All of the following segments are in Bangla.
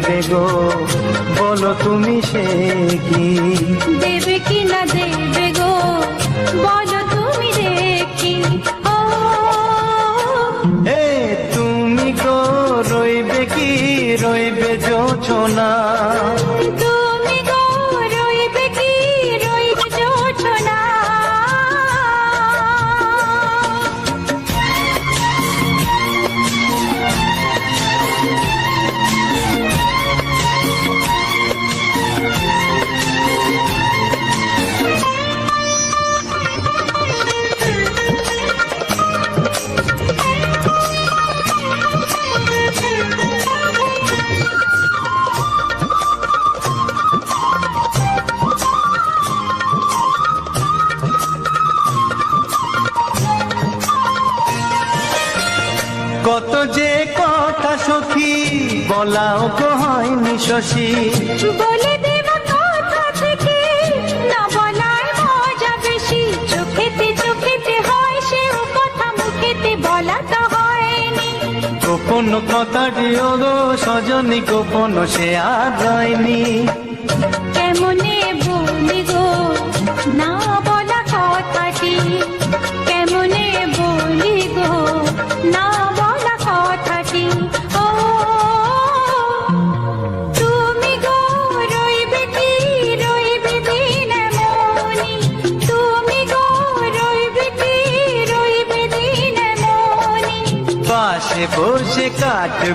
নেবে গো বলো তুমি সে কি? দেবে কি না দেবে গো বলো তুমি দেখি ও এ তুমি গো রইবে কি রইবে যোছনা বলাও তো হয়নি শশী। বলে দেব কথা থেকে না বলার মজা বেশি। চোখেতে চোখেতে হয় সেও কথা মুখেতে বলা তো হয়নি। গোপন কথাটি গো সজনী গোপন সে আর রয়নি।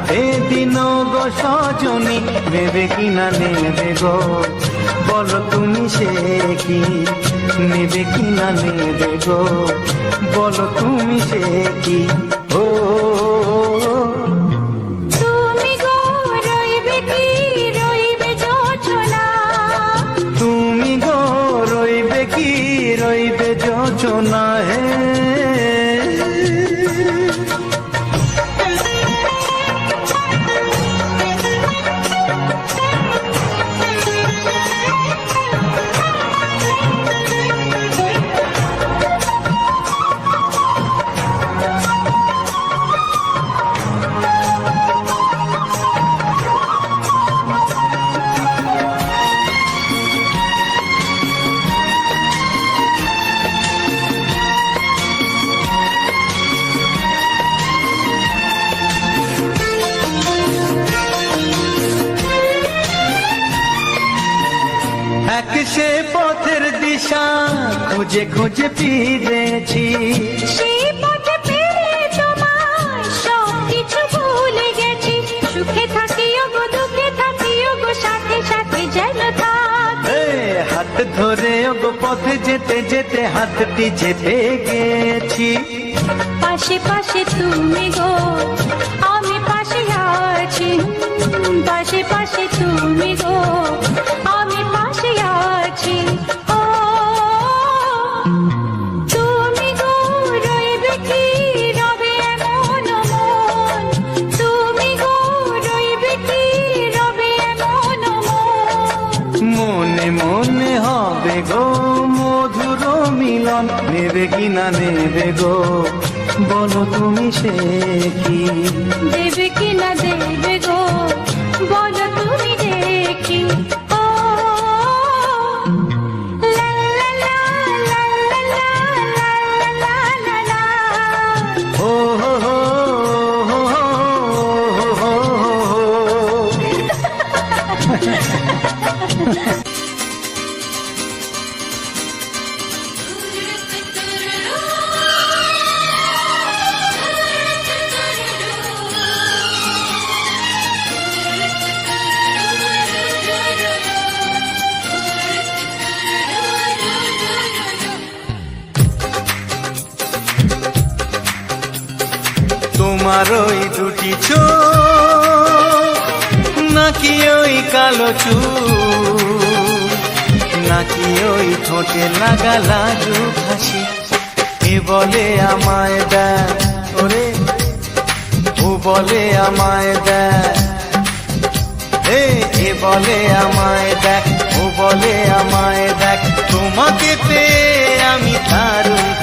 কাটবে দিন গো সজনী, নেবে কি না নেবে গো? বলো তুমি সে কি, নেবে কি না নেবে গো? বলো তুমি সে কি? খুঁজে খুঁজে ফিরেছি। সেই পথে তোমার সব কিছু ভুলে গেছি। সুখে থাকিও গো দুঃখে থাকিও গো সাথে সাথে যেন থাক। হাত ধরে ওগো পথে যেতে যেতে হাতটি চেপে গেছি। পাশে পাশে তুমি গো আমি পাশে আছি। পাশে পাশে তুমি গো মধুর মিলন নেবে কিনা নেবে গো? বলো তুমি সে কি? দেবে কি না দেবে গো? বলো তুমি দেখি। তোমার ওই দুটি চোখ, নাকি ওই কালো চুল, নাকি ওই ঠোঁটে লাগা লাজু হাসি এ বলে আমায় দেয় ওরে, ও বলে আমায় দেয় এ বলে আমায় দেখ, ও বলে আমায় দেখ, তোমাকে পেয়ে আমি দারুণ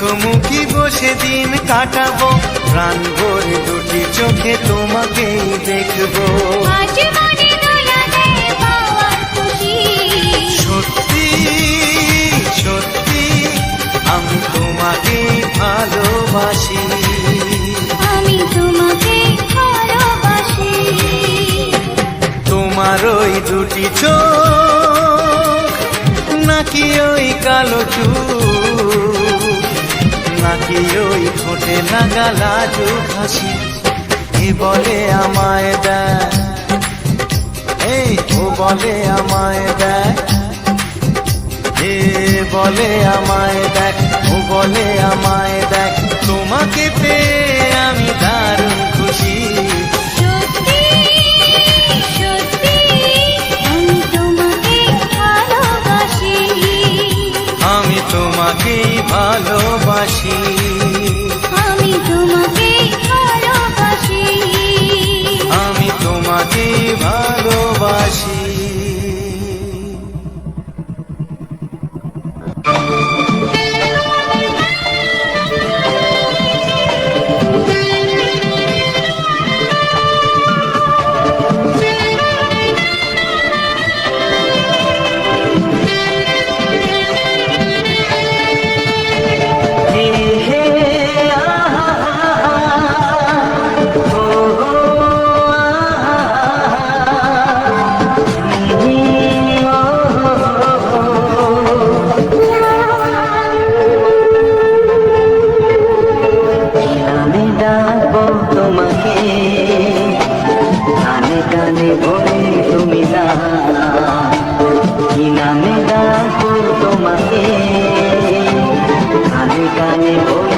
মুখোমুখি বসে দিন কাটাবো। প্রাণ ভরে দুটি চোখে তোমাকেই দেখব। সত্যি সত্যি আমি তোমাকেই ভালোবাসি। আমি তোমাকে ভালোবাসি। তোমার ওই দুটি চোখ নাকি ওই কালো চুল? নাকি ওই ঠোঁটে লাগা লাজু হাসি এ বলে আমায় দেয়? এই ও বলে আমায় দেয়। এ বলে আমায় দেখ ও বলে আমায় দেখ তোমাকে পেয়ে আমি দারুণ খুশি। তোমাকেই ভালোবাসি। কানে কানে বলে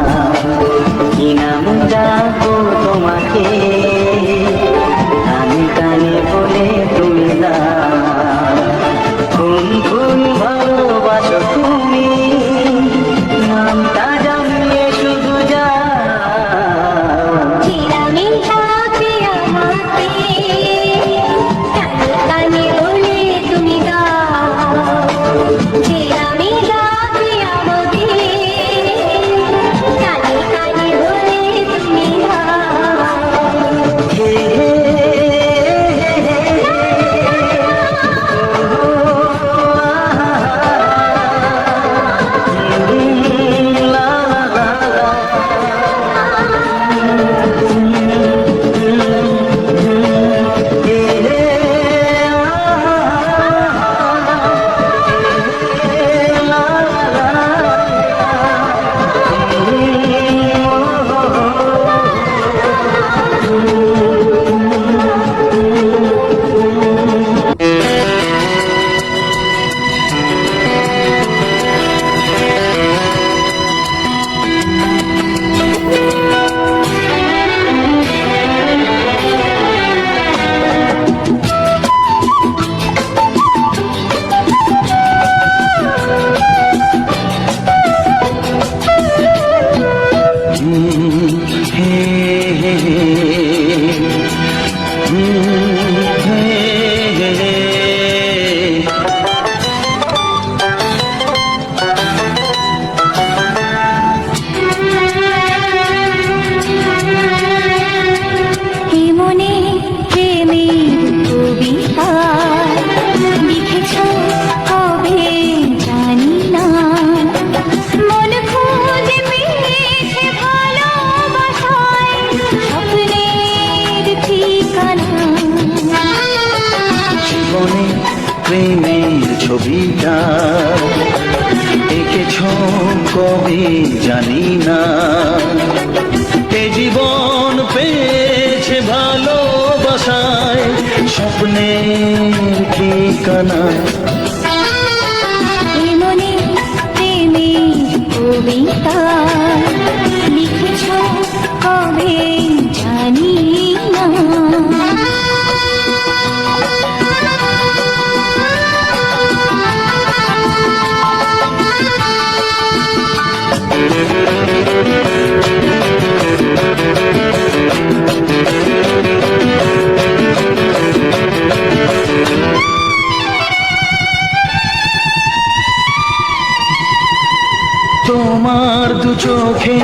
তোমার দু চোখে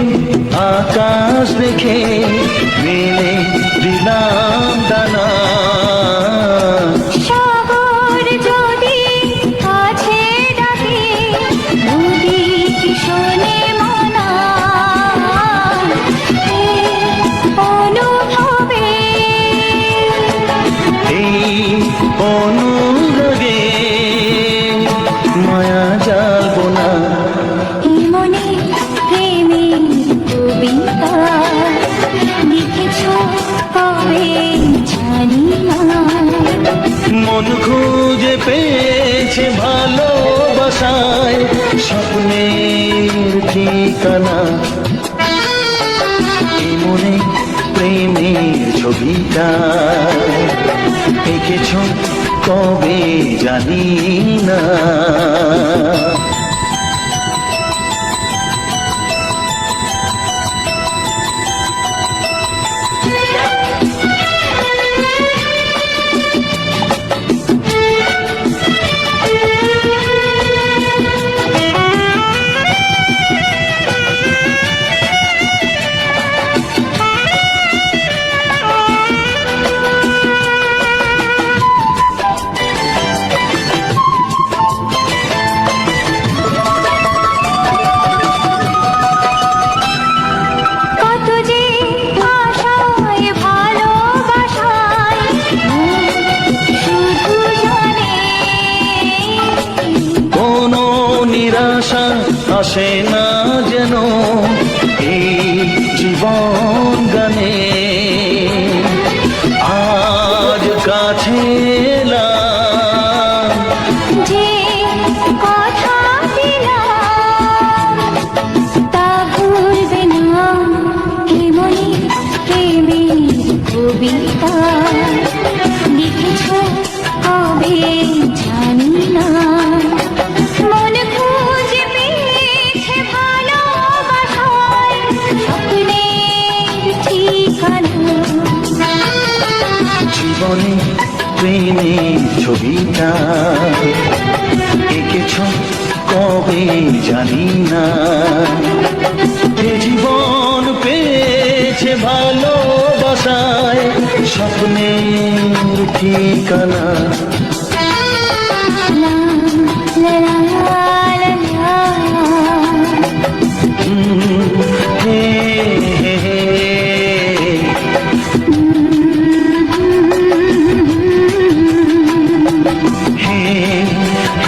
আকাশ দেখে মেলে দিলাম মন খুঁজে পেয়েছে ভালোবাসায় স্বপ্নের ঠিকানা। মনে প্রেমের ছবিটা এঁকেছ কবে জানি না। প্রেমের ছবিটা এঁকেছ কবে জানি না। এ জীবন পেয়েছে ভালোবাসায় স্বপ্নের ঠিকানা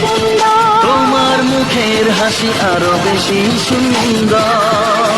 সুন্দর। তোমার মুখের হাসি আরও বেশি সুন্দর।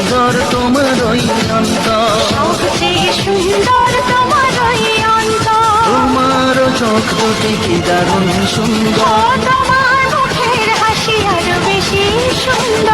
সুন্দর তোমার ওই অন্ত সবচেয়ে সুন্দর তোমার ওই অন্তর। তোমার চোখ দুটি কি দারুণ সুন্দর। তোমার মুখের হাসি আরও বেশি সুন্দর।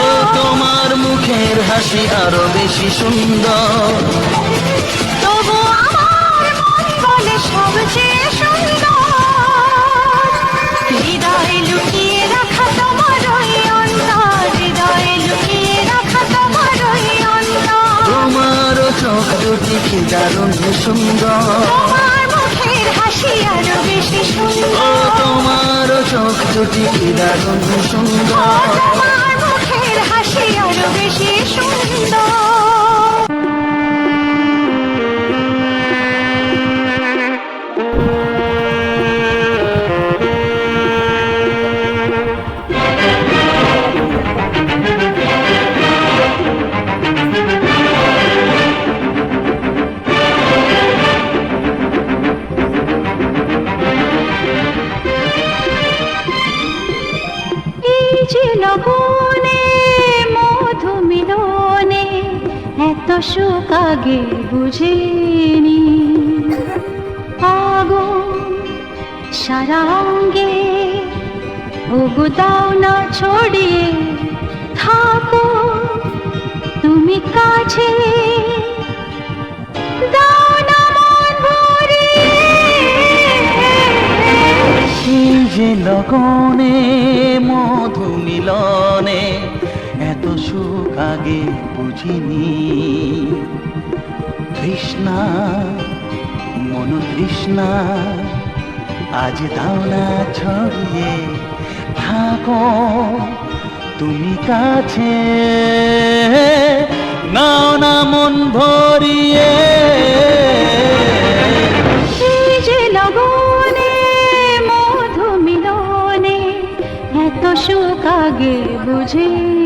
ও তোমার মুখের হাসি আরও বেশি সুন্দর। তবু আমার মন বলে সবচেয়ে সুন্দর। হৃদয়ে লুকিয়ে রাখা তোমার ওই অন্তর হৃদয়ে লুকিয়ে রাখা তোমার ওই অন্তর। তোমার চোখ দুটি কি দারুণ সুন্দর। তোমার মুখের হাসি আরও বেশি সুন্দর। তোমার চোখ দুটি কি দারুণ সুন্দর। তোমার মুখের হাসি আরও বেশি সুন্দর এই বুঝিনি। তৃষ্ণা, মন তৃষ্ণা, আজ দাও না ছড়িয়ে। থাকো তুমি কাছে। নাও না মন ভরিয়ে। সুখ বুঝিনি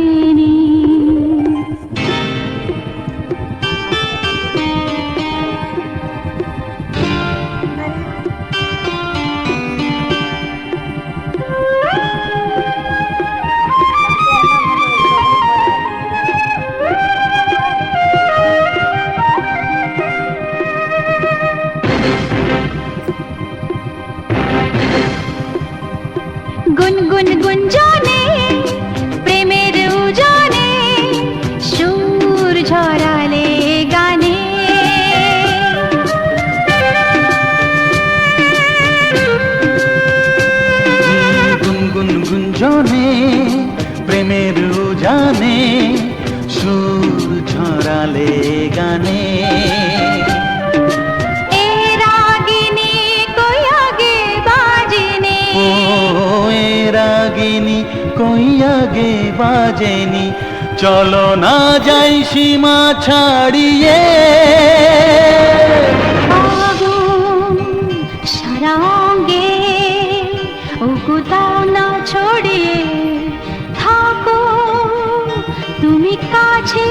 गुन गुन गुंजो जाने আগে বাজেনি। চলো না যাই সীমা ছাড়িয়ে। আগুন সারাঙ্গে উগুদাও না ছড়িয়ে থাকো তুমি কাছে।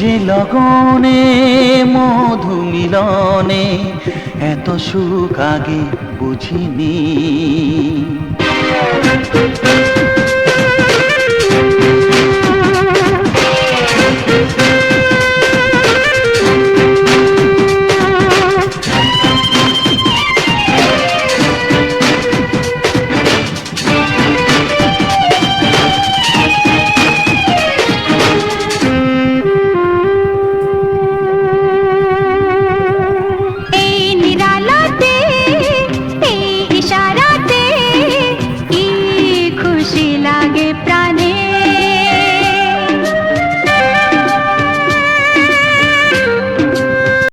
যে লগনে মধু মিলনে এত সুখ আগে বুঝিনি।